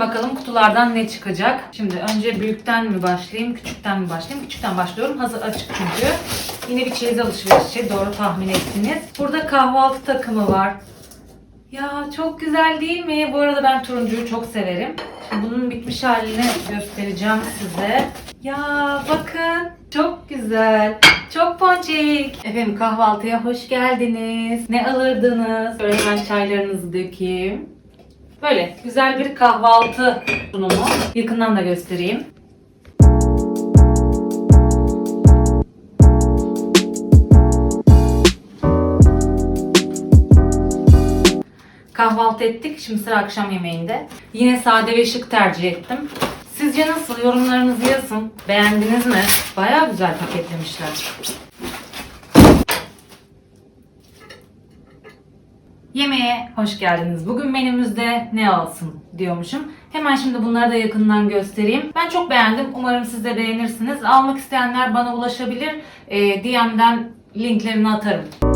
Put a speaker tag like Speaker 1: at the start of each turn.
Speaker 1: Bakalım kutulardan ne çıkacak. Şimdi önce büyükten mi başlayayım, küçükten mi başlayayım? Küçükten başlıyorum. Hazır açık çünkü. Yine bir çeyiz alışverişi. Doğru tahmin ettiniz. Burada kahvaltı takımı var. Ya çok güzel değil mi? Bu arada ben turuncuyu çok severim. Şimdi bunun bitmiş halini göstereceğim size. Ya bakın çok güzel. Çok ponçik. Efendim kahvaltıya hoş geldiniz. Ne alırdınız? Şöyle hemen çaylarınızı dökeyim. Böyle güzel bir kahvaltı sunumu. Yakından da göstereyim. Kahvaltı ettik. Şimdi sıra akşam yemeğinde. Yine sade ve şık tercih ettim. Sizce nasıl? Yorumlarınızı yazın. Beğendiniz mi? Bayağı güzel paketlemişler. Yemeğe hoş geldiniz. Bugün menümüzde ne olsun diyormuşum. Hemen şimdi bunları da yakından göstereyim. Ben çok beğendim. Umarım siz de beğenirsiniz. Almak isteyenler bana ulaşabilir. Ee, DM'den linklerini atarım.